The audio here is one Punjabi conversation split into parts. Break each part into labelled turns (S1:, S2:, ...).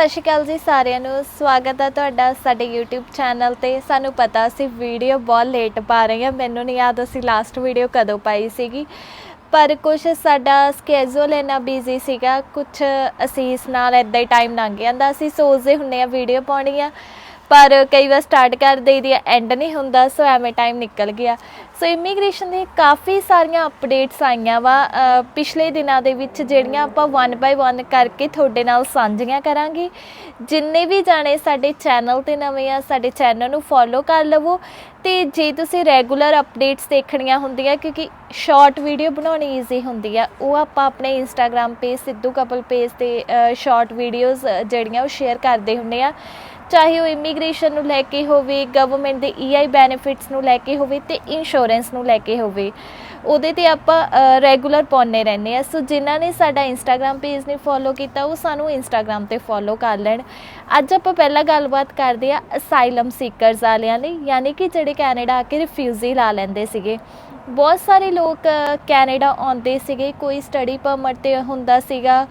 S1: ਸਤਿ ਸ਼੍ਰੀ ਅਕਾਲ ਜੀ ਸਾਰਿਆਂ ਨੂੰ। ਸਵਾਗਤ ਹੈ ਤੁਹਾਡਾ ਸਾਡੇ YouTube ਚੈਨਲ ਤੇ। ਸਾਨੂੰ ਪਤਾ ਸੀ ਵੀਡੀਓ ਬਹੁਤ ਲੇਟ ਪਾ ਰਹੇ ਹਾਂ ਮੈਨੂੰ ਨਹੀਂ ਯਾਦ ਅਸੀਂ ਲਾਸਟ ਵੀਡੀਓ ਕਦੋਂ ਪਾਈ ਸੀਗੀ। ਪਰ ਕੁਝ ਸਾਡਾ ਸਕੇਜੂਲ ਇੰਨਾ ਬਿਜ਼ੀ ਸੀਗਾ। ਕੁਝ ਅਸੀਂ ਇਸ ਨਾਲ ਇਦਾਂ ਹੀ ਟਾਈਮ ਲੰਘ ਜਾਂਦਾ। ਅਸੀਂ ਸੋਚਦੇ ਹੁੰਨੇ ਆ ਵੀਡੀਓ ਪਾਉਣੀ ਆ। ਪਰ ਕਈ ਵਾਰ ਸਟਾਰਟ ਕਰ ਦੇਈਦੀ ਆ ਐਂਡ ਨਹੀਂ ਹੁੰਦਾ, ਸੋ ਐਵੇਂ ਟਾਈਮ ਨਿਕਲ ਗਿਆ। ਸੋ ਇਮੀਗ੍ਰੇਸ਼ਨ ਦੀ ਕਾਫੀ ਸਾਰੀਆਂ ਅਪਡੇਟਸ ਆਈਆਂ ਵਾ। ਪਿਛਲੇ ਦਿਨਾਂ ਦੇ ਵਿੱਚ ਜਿਹੜੀਆਂ ਆਪਾਂ ਵਨ ਬਾਈ ਵਨ ਕਰਕੇ ਤੁਹਾਡੇ ਨਾਲ ਸਾਂਝੀਆਂ ਕਰਾਂਗੇ। ਜਿੰਨੇ ਵੀ ਜਾਣੇ ਸਾਡੇ ਚੈਨਲ ਤੇ ਨਵੇਂ ਆ, ਸਾਡੇ ਚੈਨਲ ਨੂੰ ਫੋਲੋ ਕਰ ਲਵੋ। ਤੇ ਜੇ ਤੁਸੀਂ ਰੈਗੂਲਰ ਅਪਡੇਟਸ ਦੇਖਣੀਆਂ ਹੁੰਦੀਆਂ, ਕਿਉਂਕਿ ਸ਼ਾਰਟ ਵੀਡੀਓ ਬਣਾਉਣੀ ਈਜ਼ੀ ਹੁੰਦੀ ਆ, ਉਹ ਆਪਾਂ ਆਪਣੇ Instagram page Sidhu couple page ਤੇ ਸ਼ਾਰਟ ਵੀਡੀਓਜ਼ ਜਿਹੜੀਆਂ ਉਹ ਸ਼ੇਅਰ ਕਰਦੇ ਹੁੰਨੇ ਆ। ਚਾਹੇ ਉਹ ਇਮੀਗ੍ਰੇਸ਼ਨ ਨੂੰ ਲੈ ਕੇ ਹੋਵੇ ਗਵਰਨਮੈਂਟ ਦੇ ਈਆਈ ਬੈਨੀਫਿਟਸ ਨੂੰ ਲੈ ਕੇ ਹੋਵੇ ਤੇ ਇੰਸ਼ੋਰੈਂਸ ਨੂੰ ਲੈ ਕੇ ਹੋਵੇ, ਉਹਦੇ ਤੇ ਆਪਾਂ ਰੈਗੂਲਰ ਪਾਉਂਦੇ ਰਹਿੰਦੇ ਆ ਸੋ ਜਿਨ੍ਹਾਂ ਨੇ ਸਾਡਾ ਇੰਸਟਾਗ੍ਰam ਪੇਜ ਨੇ ਫੋਲੋ ਕੀਤਾ, ਉਹ ਸਾਨੂੰ ਇੰਸਟਾਗ੍ਰam ਤੇ ਫੋਲੋ ਕਰ ਲੈਣ। ਅੱਜ ਆਪਾਂ ਪਹਿਲਾਂ ਗੱਲਬਾਤ ਕਰਦੇ ਆ ਅਸਾਈਲਮ ਸੀਕਰਸ ਵਾਲਿਆਂ ਲਈ, ਯਾਨੀ ਕਿ ਜਿਹੜੇ ਕੈਨੇਡਾ ਆ ਕੇ ਰਿਫਿਊਜੀ ਲਾ ਲੈਂਦੇ ਸੀਗੇ। ਬਹੁਤ ਸਾਰੇ ਲੋਕ ਕੈਨੇਡਾ ਆਉਂਦੇ ਸੀਗੇ, ਕੋਈ ਸਟੱਡੀ ਪਰਮਿਟ ਤੇ ਹੁੰਦਾ ਸੀਗਾ।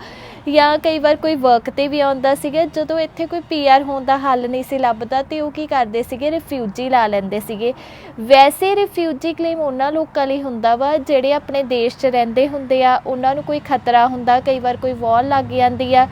S1: ਜਾਂ ਕਈ ਵਾਰ ਕੋਈ ਵਰਕ ਤੇ ਵੀ ਆਉਂਦਾ ਸੀਗਾ, ਜਦੋਂ ਇੱਥੇ ਕੋਈ ਪੀਆਰ ਹੋਣ ਦਾ ਹੱਲ ਨਹੀਂ ਸੀ ਲੱਭਦਾ, ਤੇ ਉਹ ਕੀ ਕਰਦੇ ਸੀਗੇ ਰਿਫਿਊਜੀ ਲਾ ਲੈਂਦੇ ਸੀਗੇ। ਵੈਸੇ ਰਿਫਿਊਜੀ ਕਲੇਮ ਉਹਨਾਂ ਲੋਕਾਂ ਲਈ ਹੁੰਦਾ ਵਾ, ਜਿਹੜੇ ਆਪਣੇ ਦੇਸ਼ 'ਚ ਰਹਿੰਦੇ ਹੁੰਦੇ ਆ, ਉਹਨਾਂ ਨੂੰ ਕੋਈ ਖਤਰਾ ਹੁੰਦਾ, ਕਈ ਵਾਰ ਕੋਈ ਵਾਰ ਲੱਗ ਜਾਂਦੀ ਆ,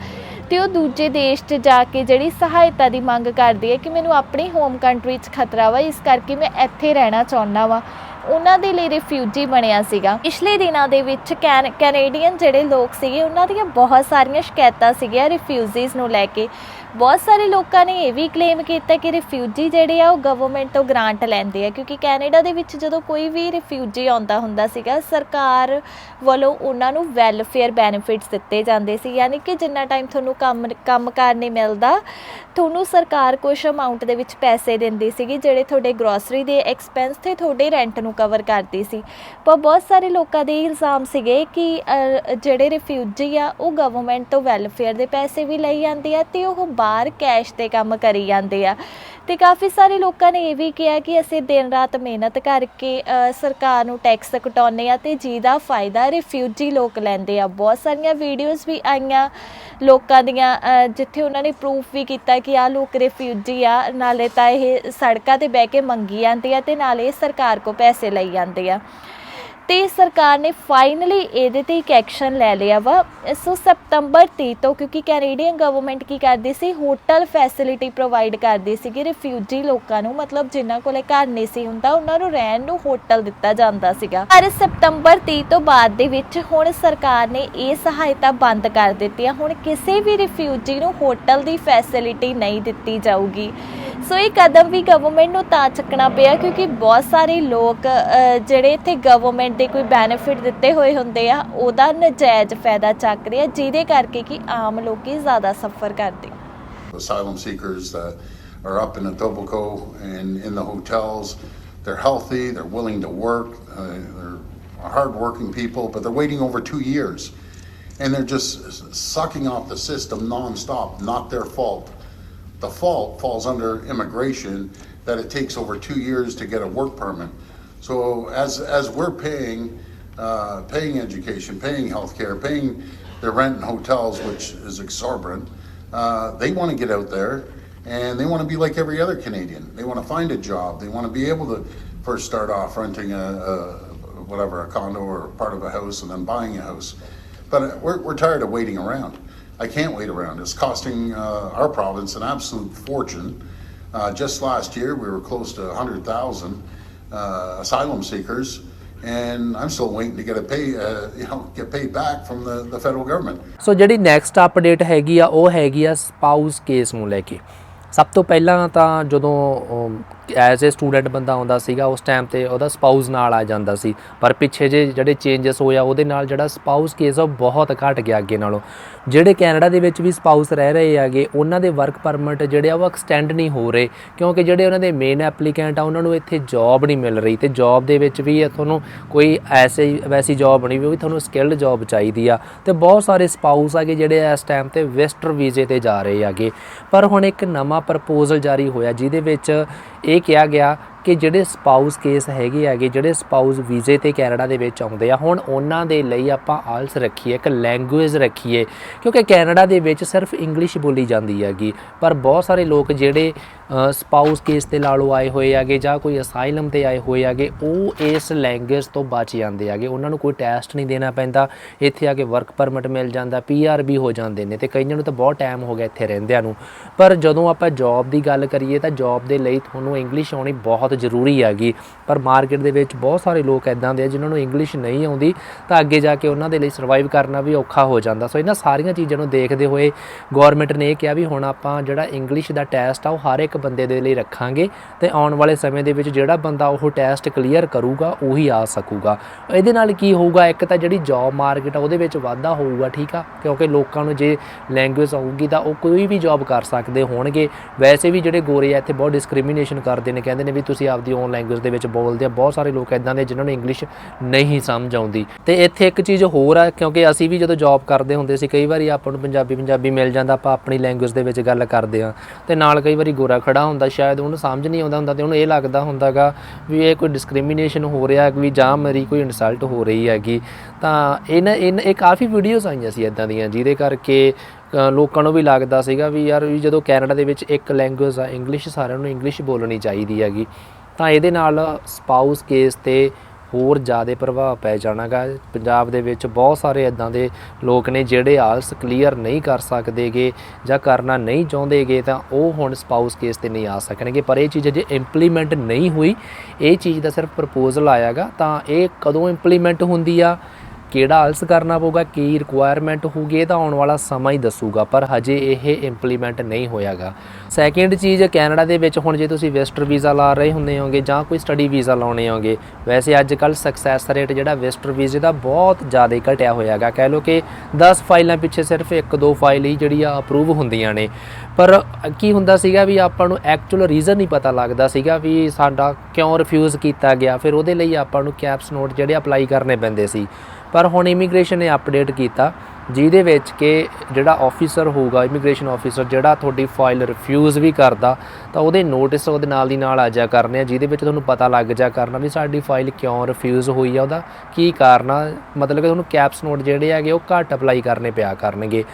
S1: ਤੇ ਉਹ ਦੂਜੇ ਦੇਸ਼ 'ਚ ਜਾ ਕੇ ਜਿਹੜੀ ਸਹਾਇਤਾ ਦੀ ਮੰਗ ਕਰਦੀ ਹੈ ਕਿ ਮੈਨੂੰ ਆਪਣੀ ਹੋਮ ਕੰਟਰੀ 'ਚ ਖਤਰਾ ਵਾ, ਇਸ ਕਰਕੇ ਮੈਂ ਇੱਥੇ ਰਹਿਣਾ ਚਾਹੁੰਦਾ ਵਾ। ਉਹਨਾਂ ਦੇ ਲਈ ਰਿਫਿਊਜੀ ਬਣਿਆ ਸੀਗਾ। ਪਿਛਲੇ ਦਿਨਾਂ ਦੇ ਵਿੱਚ ਕੈਨ- ਕੈਨੇਡੀਅਨ ਜਿਹੜੇ ਲੋਕ ਸੀਗੇ, ਉਹਨਾਂ ਦੀਆਂ ਬਹੁਤ ਸਾਰੀਆਂ ਸ਼ਿਕਾਇਤਾਂ ਸੀਗੀਆਂ ਰਿਫਿਊਜੀਜ਼ ਨੂੰ ਲੈ ਕੇ। ਬਹੁਤ ਸਾਰੇ ਲੋਕਾਂ ਨੇ ਇਹ ਵੀ ਕਲੇਮ ਕੀਤਾ ਕਿ ਰਿਫਿਊਜੀ ਜਿਹੜੇ ਆ, ਉਹ ਗਵਰਨਮੈਂਟ ਤੋਂ ਗ੍ਰਾਂਟ ਲੈਂਦੇ ਆ, ਕਿਉਂਕਿ ਕੈਨੇਡਾ ਦੇ ਵਿੱਚ ਜਦੋਂ ਕੋਈ ਵੀ ਰਿਫਿਊਜੀ ਆਉਂਦਾ ਹੁੰਦਾ ਸੀਗਾ, ਸਰਕਾਰ ਵੱਲੋਂ ਉਹਨਾਂ ਨੂੰ ਵੈਲਫੇਅਰ ਬੈਨੀਫਿਟਸ ਦਿੱਤੇ ਜਾਂਦੇ ਸੀ, ਯਾਨੀ ਕਿ ਜਿੰਨਾ ਟਾਈਮ ਤੁਹਾਨੂੰ ਕੰਮ ਕੰਮ ਕਾਰ ਨਹੀਂ ਮਿਲਦਾ, ਤੁਹਾਨੂੰ ਸਰਕਾਰ ਕੁਝ ਅਮਾਉਂਟ ਦੇ ਵਿੱਚ ਪੈਸੇ ਦਿੰਦੀ ਸੀਗੀ, ਜਿਹੜੇ ਤੁਹਾਡੇ ਗਰੋਸਰੀ ਦੇ ਐਕਸਪੈਂਸ ਤੇ ਤੁਹਾਡੇ ਰੈਂਟ ਨੂੰ ਕਵਰ ਕਰਦੀ ਸੀ। ਪਰ ਬਹੁਤ ਸਾਰੇ ਲੋਕਾਂ ਦੇ ਇਲਜ਼ਾਮ ਸੀਗੇ ਕਿ ਜਿਹੜੇ ਰਿਫਿਊਜੀ ਆ, ਉਹ ਗਵਰਨਮੈਂਟ ਤੋਂ ਵੈਲਫੇਅਰ ਦੇ ਪੈਸੇ ਵੀ ਲਈ ਜਾਂਦੇ ਆ ਤੇ ਉਹ ਬਾਹਰ ਕੈਸ਼ ਤੇ ਕੰਮ ਕਰੀ ਜਾਂਦੇ ਆ। ਤੇ ਕਾਫੀ ਸਾਰੇ ਲੋਕਾਂ ਨੇ ਇਹ ਵੀ ਕਿਹਾ ਕਿ ਅਸੀਂ ਦਿਨ ਰਾਤ ਮਿਹਨਤ ਕਰਕੇ ਸਰਕਾਰ ਨੂੰ ਟੈਕਸ ਕਟਾਉਂਦੇ ਆ ਤੇ ਜਿਹਦਾ ਫਾਇਦਾ ਰਿਫਿਊਜੀ ਲੋਕ ਲੈਂਦੇ ਆ। ਬਹੁਤ ਸਾਰੀਆਂ ਵੀਡੀਓਜ਼ ਵੀ ਆਈਆਂ ਲੋਕਾਂ ਦੀਆਂ ਜਿੱਥੇ ਉਹਨਾਂ ਨੇ ਪ੍ਰੂਫ ਵੀ ਕੀਤਾ ਕਿ ਆਹ ਲੋਕ ਰਿਫਿਊਜੀ ਆ, ਨਾਲੇ ਤਾਂ ਇਹ ਸੜਕਾਂ ਤੇ ਬਹਿ ਕੇ ਮੰਗੀ ਜਾਂਦੇ ਆ ਤੇ ਨਾਲੇ ਸਰਕਾਰ ਕੋ ਪੈਸੇ ਲਈ ਜਾਂਦੇ ਆ। ਤੇ ਸਰਕਾਰ ਨੇ ਫਾਈਨਲੀ ਇਹਦੇ ਤੇ ਇੱਕ ਐਕਸ਼ਨ ਲੈ ਲਿਆ ਵਾ। ਸੋ ਸਤੰਬਰ 30 ਤੋਂ, ਕਿਉਂਕਿ ਕੈਨੇਡੀਅਨ ਗਵਰਨਮੈਂਟ ਕੀ ਕਰਦੀ ਸੀ? ਹੋਟਲ ਫੈਸਿਲਿਟੀ ਪ੍ਰੋਵਾਈਡ ਕਰਦੀ ਸੀਗੀ ਰਿਫਿਊਜੀ ਲੋਕਾਂ ਨੂੰ। ਮਤਲਬ ਜਿਨ੍ਹਾਂ ਕੋਲੇ ਘਰ ਨਹੀਂ ਸੀ ਹੁੰਦਾ, ਉਹਨਾਂ ਨੂੰ ਰਹਿਣ ਨੂੰ ਹੋਟਲ ਦਿੱਤਾ ਜਾਂਦਾ ਸੀਗਾ। ਪਰ ਸਤੰਬਰ 30 ਤੋਂ ਬਾਅਦ ਦੇ ਵਿੱਚ ਹੁਣ ਸਰਕਾਰ ਨੇ ਇਹ ਸਹਾਇਤਾ ਬੰਦ ਕਰ ਦਿੱਤੀ ਆ। ਹੁਣ ਕਿਸੇ ਵੀ ਰਿਫਿਊਜੀ ਨੂੰ ਹੋਟਲ ਦੀ ਫੈਸਿਲਿਟੀ ਨਹੀਂ ਦਿੱਤੀ ਜਾਊਗੀ। ਸੋ ਇਹ ਕਦਮ ਵੀ ਗਵਰਨਮੈਂਟ ਨੂੰ ਤਾਂ ਚੱਕਣਾ ਪਿਆ ਕਿਉਂਕਿ ਬਹੁਤ ਸਾਰੇ ਲੋਕ ਅ, ਜਿਹੜੇ ਇੱਥੇ ਗਵਰਨਮੈਂਟ ਦੇ ਕੋਈ ਬੈਨੀਫਿਟ ਦਿੱਤੇ ਹੋਏ ਹੁੰਦੇ ਆ ਉਹਦਾ ਨਜਾਇਜ਼ ਫਾਇਦਾ ਚੱਕ ਰਹੇ ਆ ਜਿਹਦੇ ਕਰਕੇ ਕਿ ਆਮ ਲੋਕੀ ਜ਼ਿਆਦਾ ਸਫਰ ਕਰਦੇ
S2: asylum seekers that are up in Etobicoke and in the hotels. They're healthy, they're willing to work, uh, they're hardworking people, but they're waiting over two years. And they're just sucking off the system nonstop, not their fault. The fault falls under immigration, that it takes over two years to get a work permit. So as, as we're paying, uh, paying education, paying healthcare, paying their rent and hotels, which is exorbitant, uh, they want to get out there and they want to be like every other Canadian. They want to find a job. They want to be able to first start off renting a, a whatever, a condo or part of a house and then buying a house. But we're, we're tired of waiting around. I can't wait around. It's costing uh, our province an absolute fortune. Uh, just last year, we were close to 100,000 uh, asylum seekers, and I'm still waiting to get a pay, uh, you know, get paid back from the, the federal government.
S3: ਸੋ ਜਿਹੜੀ ਨੈਕਸਟ ਅਪਡੇਟ ਹੈਗੀ ਆ ਉਹ ਹੈਗੀ ਆ ਸਪਾਊਸ ਕੇਸ ਨੂੰ ਲੈ ਕੇ ਸਭ ਤੋਂ ਪਹਿਲਾਂ ਤਾਂ ਜਦੋਂ ਐਜ਼ ਅ ਸਟੂਡੈਂਟ ਬੰਦਾ ਆਉਂਦਾ ਸੀਗਾ, ਉਸ ਟਾਈਮ ਤੇ ਉਹਦਾ ਸਪਾਊਸ ਨਾਲ ਆ ਜਾਂਦਾ ਸੀ। ਪਰ ਪਿੱਛੇ ਜੇ ਜਿਹੜੇ ਚੇਂਜਸ ਹੋਇਆ ਉਹਦੇ ਨਾਲ ਜਿਹੜਾ ਸਪਾਊਸ ਕੇਸ ਆ, ਉਹ ਬਹੁਤ ਘਟ ਗਿਆ ਅੱਗੇ ਨਾਲੋਂ। ਜਿਹੜੇ ਕੈਨੇਡਾ ਦੇ ਵਿੱਚ ਵੀ ਸਪਾਊਸ ਰਹਿ ਰਹੇ ਹੈਗੇ, ਉਹਨਾਂ ਦੇ ਵਰਕ ਪਰਮਿਟ ਜਿਹੜੇ ਆ, ਉਹ ਐਕਸਟੈਂਡ ਨਹੀਂ ਹੋ ਰਹੇ। ਕਿਉਂਕਿ ਜਿਹੜੇ ਉਹਨਾਂ ਦੇ ਮੇਨ ਐਪਲੀਕੈਂਟ ਆ, ਉਹਨਾਂ ਨੂੰ ਇੱਥੇ ਜੌਬ ਨਹੀਂ ਮਿਲ ਰਹੀ। ਤੇ ਜੌਬ ਦੇ ਵਿੱਚ ਵੀ ਤੁਹਾਨੂੰ ਕੋਈ ਐਸੇ ਵੈਸੀ ਜੌਬ ਨਹੀਂ ਵੀ ਤੁਹਾਨੂੰ ਸਕਿਲਡ ਜੌਬ ਚਾਹੀਦੀ ਆ। ਤੇ ਬਹੁਤ ਸਾਰੇ ਸਪਾਊਸ ਆਗੇ ਜਿਹੜੇ ਇਸ ਟਾਈਮ ਤੇ ਵੈਸਟਰ ਵੀਜ਼ੇ ਤੇ ਜਾ ਰਹੇ ਹੈਗੇ। ਪਰ ਹੁਣ ਇੱਕ ਨਵਾਂ ਪ੍ਰਪੋਜ਼ਲ ਜਾਰੀ ਹੋਇਆ, ਜਿਹਦੇ ਵਿੱਚ ਇਹ ਕਿਹਾ ਗਿਆ ਕਿ ਜਿਹੜੇ ਸਪਾਊਸ ਕੇਸ ਹੈਗੇ ਹੈਗੇ, ਜਿਹੜੇ ਸਪਾਊਸ ਵੀਜ਼ੇ ਤੇ ਕੈਨੇਡਾ ਦੇ ਵਿੱਚ ਆਉਂਦੇ ਆ, ਹੁਣ ਉਹਨਾਂ ਦੇ ਲਈ ਆਪਾਂ ਆਲਸ ਰੱਖੀਏ, ਇੱਕ ਲੈਂਗੁਏਜ ਰੱਖੀਏ, ਕਿਉਂਕਿ ਕੈਨੇਡਾ ਦੇ ਵਿੱਚ ਸਿਰਫ ਇੰਗਲਿਸ਼ ਬੋਲੀ ਜਾਂਦੀ ਹੈਗੀ, ਪਰ ਬਹੁਤ ਸਾਰੇ ਲੋਕ ਜਿਹੜੇ ਸਪਾਊਸ ਕੇਸ ਤੇ ਲਾ ਲਓ ਆਏ ਹੋਏ ਹੈਗੇ ਜਾਂ ਕੋਈ ਅਸਾਈਲਮ ਤੇ ਆਏ ਹੋਏ ਹੈਗੇ, ਉਹ ਇਸ ਲੈਂਗੁਏਜ ਤੋਂ ਬਚ ਜਾਂਦੇ ਹੈਗੇ। ਉਹਨਾਂ ਨੂੰ ਕੋਈ ਟੈਸਟ ਨਹੀਂ ਦੇਣਾ ਪੈਂਦਾ। ਇੱਥੇ ਆ ਕੇ ਵਰਕ ਪਰਮਿਟ ਮਿਲ ਜਾਂਦਾ ਪੀਆਰ ਵੀ ਹੋ ਜਾਂਦੇ ਨੇ ਤੇ ਕਈਆਂ ਨੂੰ ਤਾਂ ਬਹੁਤ ਟਾਈਮ ਹੋ ਗਿਆ ਇੱਥੇ ਰਹਿੰਦਿਆਂ ਨੂੰ। ਪਰ ਜਦੋਂ ਆਪਾਂ ਜੌਬ ਦੀ ਗੱਲ ਕਰੀਏ ਤਾਂ ਜੌਬ ਦੇ ਲਈ ਤੁਹਾਨੂੰ ਇੰਗਲਿਸ਼ ਆਉਣੀ ਬਹੁਤ ਜ਼ਰੂਰੀ ਹੈਗੀ। ਪਰ ਮਾਰਕੀਟ ਦੇ ਵਿੱਚ ਬਹੁਤ ਸਾਰੇ ਲੋਕ ਐਦਾਂ ਦੇ ਆ ਜਿਨ੍ਹਾਂ ਨੂੰ ਇੰਗਲਿਸ਼ ਨਹੀਂ ਆਉਂਦੀ, ਤਾਂ ਅੱਗੇ ਜਾ ਕੇ ਉਹਨਾਂ ਦੇ ਲਈ ਸਰਵਾਈਵ ਕਰਨਾ ਵੀ ਔਖਾ ਹੋ ਜਾਂਦਾ। ਸੋ ਇਹਨਾਂ ਸਾਰੀਆਂ ਚੀਜ਼ਾਂ ਨੂੰ ਦੇਖਦੇ ਹੋਏ ਗਵਰਨਮੈਂਟ ਨੇ ਇਹ ਕਿਹਾ ਵੀ ਹੁਣ ਆਪਾਂ ਜਿਹੜਾ ਇੰਗਲਿਸ਼ ਦਾ ਟੈਸਟ ਆ, ਉਹ ਹਰ ਇੱਕ ਬੰਦੇ ਦੇ ਲਈ ਰੱਖਾਂਗੇ ਤੇ ਆਉਣ ਵਾਲੇ ਸਮੇਂ ਦੇ ਵਿੱਚ ਜਿਹੜਾ ਬੰਦਾ ਉਹ ਟੈਸਟ ਕਲੀਅਰ ਕਰੂਗਾ, ਉਹੀ ਆ ਸਕੂਗਾ। ਇਹਦੇ ਨਾਲ ਕੀ ਹੋਊਗਾ? ਇੱਕ ਤਾਂ ਜਿਹੜੀ ਜੌਬ ਮਾਰਕੀਟ ਆ, ਉਹਦੇ ਵਿੱਚ ਵਾਧਾ ਹੋਊਗਾ, ਠੀਕ ਆ? ਕਿਉਂਕਿ ਲੋਕਾਂ ਨੂੰ ਜੇ ਲੈਂਗੁਏਜ ਆਊਗੀ ਤਾਂ ਉਹ ਕੋਈ ਵੀ ਜੌਬ ਕਰ ਸਕਦੇ ਹੋਣਗੇ। ਵੈਸੇ ਵੀ ਜਿਹੜੇ ਗੋਰੇ ਆ, ਇੱਥੇ ਬਹੁਤ ਡਿਸਕ੍ਰਿਮੀਨੇਸ਼ਨ ਕਰਦੇ ਨੇ। ਕਹਿੰਦੇ ਨੇ ਵੀ ਤੁਸੀਂ ਆਪਦੀ ਓਨ ਲੈਂਗੁਏਜ ਦੇ ਵਿੱਚ ਬੋਲਦੇ ਆ। ਬਹੁਤ ਸਾਰੇ ਲੋਕ ਇਦਾਂ ਦੇ ਜਿਨ੍ਹਾਂ ਨੂੰ ਇੰਗਲਿਸ਼ ਨਹੀਂ ਸਮਝ ਆਉਂਦੀ। ਤੇ ਇੱਥੇ ਇੱਕ ਚੀਜ਼ ਹੋਰ ਆ, ਕਿਉਂਕਿ ਅਸੀਂ ਵੀ ਜਦੋਂ ਜੌਬ ਕਰਦੇ ਹੁੰਦੇ ਸੀ, ਕਈ ਵਾਰੀ ਆਪਾਂ ਨੂੰ ਪੰਜਾਬੀ ਪੰਜਾਬੀ ਮਿਲ ਜਾਂਦਾ, ਆਪਾਂ ਆਪਣੀ ਲੈਂਗੁਏਜ ਦੇ ਵਿੱਚ ਗੱਲ ਕਰਦੇ ਆ। ਤੇ ਨਾਲ ਕਈ ਵਾਰੀ ਗੋਰਾ ਖੜਾ ਹੁੰਦਾ, ਸ਼ਾਇਦ ਉਹਨੂੰ ਸਮਝ ਨਹੀਂ ਆਉਂਦਾ ਹੁੰਦਾ ਤੇ ਉਹਨੂੰ ਇਹ ਲੱਗਦਾ ਹੁੰਦਾਗਾ ਵੀ ਇਹ ਕੋਈ ਡਿਸਕ੍ਰਿਮੀਨੇਸ਼ਨ ਹੋ ਰਿਹਾ ਵੀ ਜਾਂ ਮੇਰੀ ਕੋਈ ਇਨਸਲਟ ਹੋ ਰਹੀ ਹੈਗੀ। ਤਾਂ ਇਹਨਾਂ ਇਹਨਾਂ ਇਹ ਕਾਫੀ ਵੀਡੀਓਜ਼ ਆਈਆਂ ਸੀ ਇਦਾਂ ਦੀਆਂ, ਜਿਹਦੇ ਕਰਕੇ ਲੋਕਾਂ ਨੂੰ ਵੀ ਲੱਗਦਾ ਸੀਗਾ ਵੀ ਯਾਰ ਵੀ ਜਦੋਂ ਕੈਨੇਡਾ ਦੇ ਵਿੱਚ ਇੱਕ ਲੈਂਗੁਏਜ ਆ ਇੰਗਲਿਸ਼ ਸਾਰਿਆਂ ਨੂੰ ਇੰਗਲਿਸ਼ ਬੋਲਣੀ ਚਾਹੀਦੀ ਹੈਗੀ। ਤਾਂ ਇਹਦੇ ਨਾਲ ਸਪਾਊਸ ਕੇਸ ਤੇ ਹੋਰ ਜ਼ਿਆਦਾ ਪ੍ਰਭਾਵ ਪੈ ਜਾਣਾਗਾ। ਪੰਜਾਬ ਦੇ ਵਿੱਚ ਬਹੁਤ ਸਾਰੇ ਇਦਾਂ ਦੇ ਲੋਕ ਨੇ ਜਿਹੜੇ ਆਲਸ ਕਲੀਅਰ ਨਹੀਂ ਕਰ ਸਕਦੇਗੇ ਜਾਂ ਕਰਨਾ ਨਹੀਂ ਚਾਹੁੰਦੇਗੇ ਤਾਂ ਉਹ ਹੁਣ ਸਪਾਊਸ ਕੇਸ ਤੇ ਨਹੀਂ ਆ ਸਕਣਗੇ। ਪਰ ਇਹ ਚੀਜ਼ ਅਜੇ ਇੰਪਲੀਮੈਂਟ ਨਹੀਂ ਹੋਈ। ਇਹ ਚੀਜ਼ ਦਾ ਸਿਰਫ ਪ੍ਰਪੋਜ਼ਲ ਆਇਆਗਾ ਤਾਂ ਇਹ ਕਦੋਂ ਇੰਪਲੀਮੈਂਟ ਹੁੰਦੀ ਆ? ਕਿਹੜਾ ਆਲਸ ਕਰਨਾ ਪਊਗਾ, ਕੀ ਰਿਕੁਆਇਰਮੈਂਟ ਹੋਊਗੀ, ਇਹ ਤਾਂ ਆਉਣ ਵਾਲਾ ਸਮਾਂ ਹੀ ਦੱਸੂਗਾ, ਪਰ ਹਜੇ ਇਹ ਇੰਪਲੀਮੈਂਟ ਨਹੀਂ ਹੋਇਆਗਾ। ਸੈਕਿੰਡ ਚੀਜ਼ ਕੈਨੇਡਾ ਦੇ ਵਿੱਚ ਹੁਣ ਜੇ ਤੁਸੀਂ ਵੈਸਟਰ ਵੀਜ਼ਾ ਲਾ ਰਹੇ ਹੁੰਦੇ ਹੋਗੇ ਜਾਂ ਕੋਈ ਸਟੱਡੀ ਵੀਜ਼ਾ ਲਾਉਣੇ ਹੋਗੇ, ਵੈਸੇ ਅੱਜ ਕੱਲ ਸਕਸੈਸ ਰੇਟ ਜਿਹੜਾ ਵੈਸਟਰ ਵੀਜ਼ੇ ਦਾ ਬਹੁਤ ਜ਼ਿਆਦਾ ਘਟਿਆ ਹੋਇਆਗਾ। ਕਹਿ ਲਓ ਕਿ 10 ਫਾਈਲਾਂ ਪਿੱਛੇ ਸਿਰਫ ਇੱਕ ਦੋ ਫਾਈਲ ਹੀ ਜਿਹੜੀ ਆ ਅਪਰੂਵ ਹੁੰਦੀਆਂ ਨੇ। ਪਰ ਕੀ ਹੁੰਦਾ ਸੀਗਾ ਵੀ ਆਪਾਂ ਨੂੰ ਐਕਚੁਅਲ ਰੀਜ਼ਨ ਨਹੀਂ ਪਤਾ ਲੱਗਦਾ ਸੀਗਾ ਵੀ ਸਾਡਾ ਕਿਉਂ ਰਿਫਿਊਜ਼ ਕੀਤਾ ਗਿਆ, ਫਿਰ ਉਹਦੇ ਲਈ ਆਪਾਂ ਨੂੰ ਕੈਪਸ ਨੋਟ ਜਿਹੜੇ ਅਪਲਾਈ ਕਰਨੇ ਪੈਂਦੇ ਸੀ। ਪਰ ਹੁਣ ਇਮੀਗ੍ਰੇਸ਼ਨ ਨੇ ਅਪਡੇਟ ਕੀਤਾ, ਜਿਹਦੇ ਵਿੱਚ ਕਿ ਜਿਹੜਾ ਆਫੀਸਰ ਹੋਊਗਾ ਇਮੀਗ੍ਰੇਸ਼ਨ ਆਫੀਸਰ ਜਿਹੜਾ ਤੁਹਾਡੀ ਫਾਈਲ ਰਿਫਿਊਜ਼ ਵੀ ਕਰਦਾ, ਤਾਂ ਉਹਦੇ ਨੋਟਿਸ ਉਹਦੇ ਨਾਲ ਦੀ ਨਾਲ ਆ ਜਾ ਕਰਨੇ ਆ, ਜਿਹਦੇ ਵਿੱਚ ਤੁਹਾਨੂੰ ਪਤਾ ਲੱਗ ਜਾ ਕਰਨਾ ਵੀ ਸਾਡੀ ਫਾਈਲ ਕਿਉਂ ਰਿਫਿਊਜ਼ ਹੋਈ ਆ, ਉਹਦਾ ਕੀ ਕਾਰਨ ਆ, ਮਤਲਬ ਕਿ ਤੁਹਾਨੂੰ ਕੈਪਸ ਨੋਟ ਜਿਹੜੇ ਹੈਗੇ ਉਹ ਘੱਟ ਅਪਲਾਈ ਕਰਨੇ ਪਿਆ ਕਰਨਗੇ।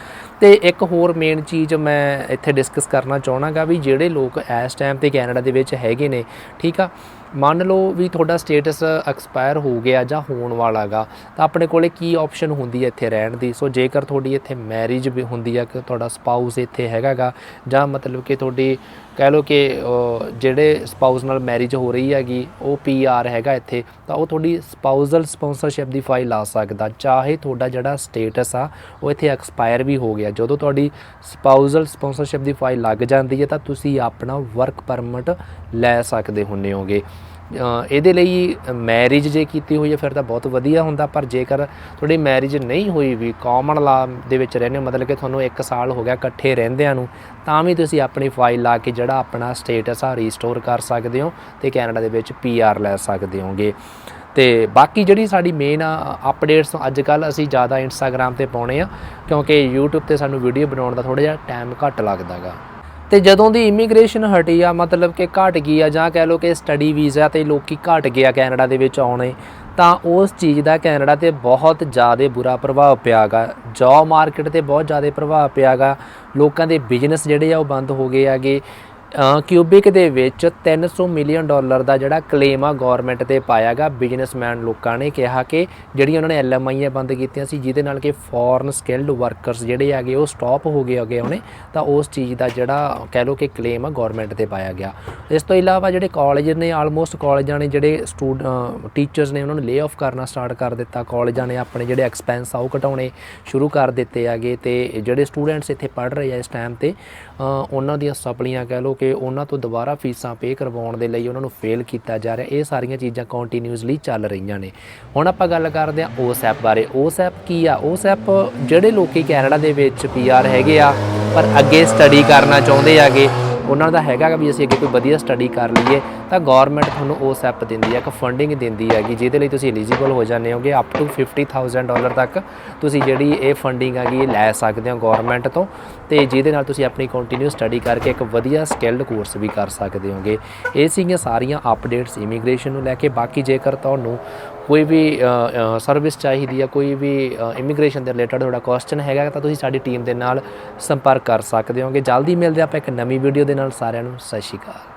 S3: ਤੇ ਇੱਕ ਹੋਰ ਮੇਨ ਚੀਜ਼ ਮੈਂ ਇੱਥੇ ਡਿਸਕਸ ਕਰਨਾ ਚਾਹਣਾਗਾ ਵੀ ਜਿਹੜੇ ਲੋਕ ਇਸ ਟਾਈਮ ਤੇ ਕੈਨੇਡਾ ਦੇ ਵਿੱਚ ਹੈਗੇ ਨੇ, ਠੀਕ ਆ? ਮੰਨ ਲਓ ਵੀ ਤੁਹਾਡਾ ਸਟੇਟਸ ਐਕਸਪਾਇਰ ਹੋ ਗਿਆ ਜਾਂ ਹੋਣ ਵਾਲਾਗਾ ਤਾਂ ਆਪਣੇ ਕੋਲੇ ਕੀ ਆਪਸ਼ਨ ਹੁੰਦੀ ਹੈ ਇੱਥੇ ਰਹਿਣ ਦੀ? ਸੋ ਜੇਕਰ ਤੁਹਾਡੀ ਇੱਥੇ ਮੈਰਿਜ ਵੀ ਹੁੰਦੀ ਆ, ਕਿ ਤੁਹਾਡਾ ਸਪਾਊਸ ਇੱਥੇ ਹੈਗਾਗਾ ਜਾਂ ਮਤਲਬ ਕਿ ਤੁਹਾਡੀ ਕਹਿ ਲਓ ਕਿ ਜਿਹੜੇ ਸਪਾਊਸ ਨਾਲ ਮੈਰਿਜ ਹੋ ਰਹੀ ਹੈਗੀ, ਉਹ ਪੀਆਰ ਹੈਗਾ ਇੱਥੇ, ਤਾਂ ਉਹ ਤੁਹਾਡੀ ਸਪਾਊਸਲ ਸਪਾਂਸਰਸ਼ਿਪ ਦੀ ਫਾਈਲ ਲਾ ਸਕਦਾ। ਚਾਹੇ ਤੁਹਾਡਾ ਜਿਹੜਾ ਸਟੇਟਸ ਆ, ਉਹ ਇੱਥੇ ਐਕਸਪਾਇਰ ਵੀ ਹੋ ਗਿਆ। ਜਦੋਂ ਤੁਹਾਡੀ ਸਪਾਊਸਲ ਸਪਾਂਸਰਸ਼ਿਪ ਦੀ ਫਾਈਲ ਲੱਗ ਜਾਂਦੀ ਹੈ, ਤਾਂ ਤੁਸੀਂ ਆਪਣਾ ਵਰਕ ਪਰਮਿਟ ਲੈ ਸਕਦੇ ਹੁੰਨੇ ਹੋਗੇ। ਇਹਦੇ ਲਈ ਮੈਰਿਜ ਜੇ ਕੀਤੀ ਹੋਈ ਹੈ, ਫਿਰ ਤਾਂ ਬਹੁਤ ਵਧੀਆ ਹੁੰਦਾ, ਪਰ ਜੇਕਰ ਤੁਹਾਡੀ ਮੈਰਿਜ ਨਹੀਂ ਹੋਈ ਵੀ ਕਾਮਨ ਲਾ ਦੇ ਵਿੱਚ ਰਹਿੰਦੇ ਹੋ, ਮਤਲਬ ਕਿ ਤੁਹਾਨੂੰ 1 ਸਾਲ ਹੋ ਗਿਆ ਇਕੱਠੇ ਰਹਿੰਦਿਆਂ ਨੂੰ, ਤਾਂ ਵੀ ਤੁਸੀਂ ਆਪਣੀ ਫਾਈਲ ਲਾ ਕੇ ਜਿਹੜਾ ਆਪਣਾ ਸਟੇਟਸ ਆ ਰੀਸਟੋਰ ਕਰ ਸਕਦੇ ਹੋ ਤੇ ਕੈਨੇਡਾ ਦੇ ਵਿੱਚ ਪੀਆਰ ਲੈ ਸਕਦੇ ਹੋਗੇ। ਤੇ ਬਾਕੀ ਜਿਹੜੀ ਸਾਡੀ ਮੇਨ ਅਪਡੇਟਸ ਅੱਜ ਕੱਲ ਅਸੀਂ ਜ਼ਿਆਦਾ ਇੰਸਟਾਗ੍ਰam ਤੇ ਪਾਉਣੇ ਆ, ਕਿਉਂਕਿ YouTube ਤੇ ਸਾਨੂੰ ਵੀਡੀਓ ਬਣਾਉਣ ਦਾ ਥੋੜਾ ਜਿਹਾ ਟਾਈਮ ਘੱਟ ਲੱਗਦਾਗਾ। ਤੇ ਜਦੋਂ ਦੀ ਇਮੀਗ੍ਰੇਸ਼ਨ ਹਟੀ ਆ, ਮਤਲਬ ਕਿ ਘਟ ਗਈ ਆ, ਜਾਂ ਕਹਿ ਲਓ ਕਿ ਸਟੱਡੀ ਵੀਜ਼ਾ ਤੇ ਲੋਕੀ ਘਟ ਗਿਆ ਕੈਨੇਡਾ ਦੇ ਵਿੱਚ ਆਉਣੇ, ਤਾਂ ਉਸ ਚੀਜ਼ ਦਾ ਕੈਨੇਡਾ ਤੇ ਬਹੁਤ ਜ਼ਿਆਦਾ ਬੁਰਾ ਪ੍ਰਭਾਵ ਪਿਆਗਾ। ਜੌਬ ਮਾਰਕੀਟ ਤੇ ਬਹੁਤ ਜ਼ਿਆਦਾ ਪ੍ਰਭਾਵ ਪਿਆਗਾ। ਲੋਕਾਂ ਦੇ ਬਿਜ਼ਨਸ ਜਿਹੜੇ ਆ ਉਹ ਬੰਦ ਹੋ ਗਏ ਆਗੇ ਕਿਊਬਿਕ ਦੇ ਵਿੱਚ 300 ਮਿਲੀਅਨ ਡਾਲਰ ਦਾ ਜਿਹੜਾ ਕਲੇਮ ਆ ਗਵਰਨਮੈਂਟ ਤੇ ਪਾਇਆਗਾ ਬਿਜ਼ਨਸਮੈਨ ਲੋਕਾਂ ਨੇ ਕਿਹਾ ਕਿ ਜਿਹੜੀਆਂ ਉਹਨਾਂ ਨੇ ਐਲਐਮਆਈਆਂ ਬੰਦ ਕੀਤੀਆਂ ਸੀ, ਜਿਹਦੇ ਨਾਲ ਕਿ ਫੋਰਨ ਸਕਿਲਡ ਵਰਕਰਸ ਜਿਹੜੇ ਹੈਗੇ ਉਹ ਸਟਾਪ ਹੋ ਗਏ ਹੈਗੇ ਉਹਨੇ ਤਾਂ ਉਸ ਚੀਜ਼ ਦਾ ਜਿਹੜਾ ਕਹਿ ਲਓ ਕਿ ਕਲੇਮ ਆ ਗਵਰਨਮੈਂਟ ਤੇ ਪਾਇਆ ਗਿਆ। ਇਸ ਤੋਂ ਇਲਾਵਾ ਜਿਹੜੇ ਕਾਲਜ ਨੇ ਆਲਮੋਸਟ ਕਾਲਜਾਂ ਨੇ, ਜਿਹੜੇ ਸਟੂਡ ਟੀਚਰਸ ਨੇ, ਉਹਨਾਂ ਨੂੰ ਲੇ ਆਫ ਕਰਨਾ ਸਟਾਰਟ ਕਰ ਦਿੱਤਾ। ਕਾਲਜਾਂ ਨੇ ਆਪਣੇ ਜਿਹੜੇ ਐਕਸਪੈਂਸ ਆ ਉਹ ਘਟਾਉਣੇ ਸ਼ੁਰੂ ਕਰ ਦਿੱਤੇ ਹੈਗੇ ਤੇ ਜਿਹੜੇ ਸਟੂਡੈਂਟਸ ਇੱਥੇ ਪੜ੍ਹ ਰਹੇ ਆ ਇਸ ਟਾਈਮ ਤੇ ਉਹਨਾਂ ਦੀਆਂ ਸਪਲੀਆਂ ਕਹਿ ਲਓ ਕਿ ਉਹਨਾਂ ਤੋਂ ਦੁਬਾਰਾ ਫੀਸਾਂ ਪੇ ਕਰਵਾਉਣ ਦੇ ਲਈ ਉਹਨਾਂ ਨੂੰ ਫੇਲ ਕੀਤਾ ਜਾ ਰਿਹਾ। ਇਹ ਸਾਰੀਆਂ ਚੀਜ਼ਾਂ ਕੰਟੀਨਿਊਸਲੀ ਚੱਲ ਰਹੀਆਂ ਨੇ। ਹੁਣ ਆਪਾਂ ਗੱਲ ਕਰਦੇ ਹਾਂ ਉਸ ਐਪ ਬਾਰੇ। ਉਸ ਐਪ ਕੀ ਆ? ਉਸ ਐਪ ਜਿਹੜੇ ਲੋਕੀ ਕੈਨੇਡਾ ਦੇ ਵਿੱਚ ਪੀਆਰ ਹੈਗੇ ਆ, ਪਰ ਅੱਗੇ ਸਟੱਡੀ ਕਰਨਾ ਚਾਹੁੰਦੇ ਆਗੇ ਉਹਨਾਂ ਦਾ ਹੈਗਾ ਗਾ ਵੀ ਅਸੀਂ ਅੱਗੇ ਕੋਈ ਵਧੀਆ ਸਟੱਡੀ ਕਰ ਲਈਏ। ਤਾਂ ਗਵਰਨਮੈਂਟ ਤੁਹਾਨੂੰ ਉਹ ਸੈਪ ਦਿੰਦੀ ਹੈ, ਇੱਕ ਫੰਡਿੰਗ ਦਿੰਦੀ ਹੈਗੀ, ਜਿਹਦੇ ਲਈ ਤੁਸੀਂ ਐਲੀਜੀਬਲ ਹੋ ਜਾਂਦੇ ਹੋਗੇ ਅਪ ਟੂ 50000 ਡਾਲਰ ਤੱਕ। ਤੁਸੀਂ ਜਿਹੜੀ ਇਹ ਫੰਡਿੰਗ ਹੈਗੀ ਇਹ ਲੈ ਸਕਦੇ ਹੋ ਗਵਰਨਮੈਂਟ ਤੋਂ ਤੇ ਜਿਹਦੇ ਨਾਲ ਤੁਸੀਂ ਆਪਣੀ ਕੰਟੀਨਿਊ ਸਟੱਡੀ ਕਰਕੇ ਇੱਕ ਵਧੀਆ ਸਕਿਲਡ ਕੋਰਸ ਵੀ ਕਰ ਸਕਦੇ ਹੋਗੇ। ਇਹ ਸੀਗੀਆਂ ਸਾਰੀਆਂ ਅਪਡੇਟਸ ਇਮੀਗ੍ਰੇਸ਼ਨ ਨੂੰ ਲੈ ਕੇ। ਬਾਕੀ ਜੇਕਰ ਤੁਹਾਨੂੰ ਕੋਈ ਵੀ ਸਰਵਿਸ ਚਾਹੀਦੀ ਹੈ ਕੋਈ ਵੀ ਇਮੀਗ੍ਰੇਸ਼ਨ ਦੇ ਰਿਲੇਟਡ ਤੁਹਾਡਾ ਕੁਐਸਚਨ ਹੈਗਾ, ਤਾਂ ਤੁਸੀਂ ਸਾਡੀ ਟੀਮ ਦੇ ਨਾਲ ਸੰਪਰਕ ਕਰ ਸਕਦੇ ਹੋਗੇ। ਜਲਦੀ ਮਿਲਦੇ ਆਪਾਂ ਇੱਕ ਨਵੀਂ ਵੀਡੀਓ ਦੇ ਨਾਲ ਸਾਰਿਆਂ ਨੂੰ। ਸਤਿ ਸ਼੍ਰੀ ਅਕਾਲ।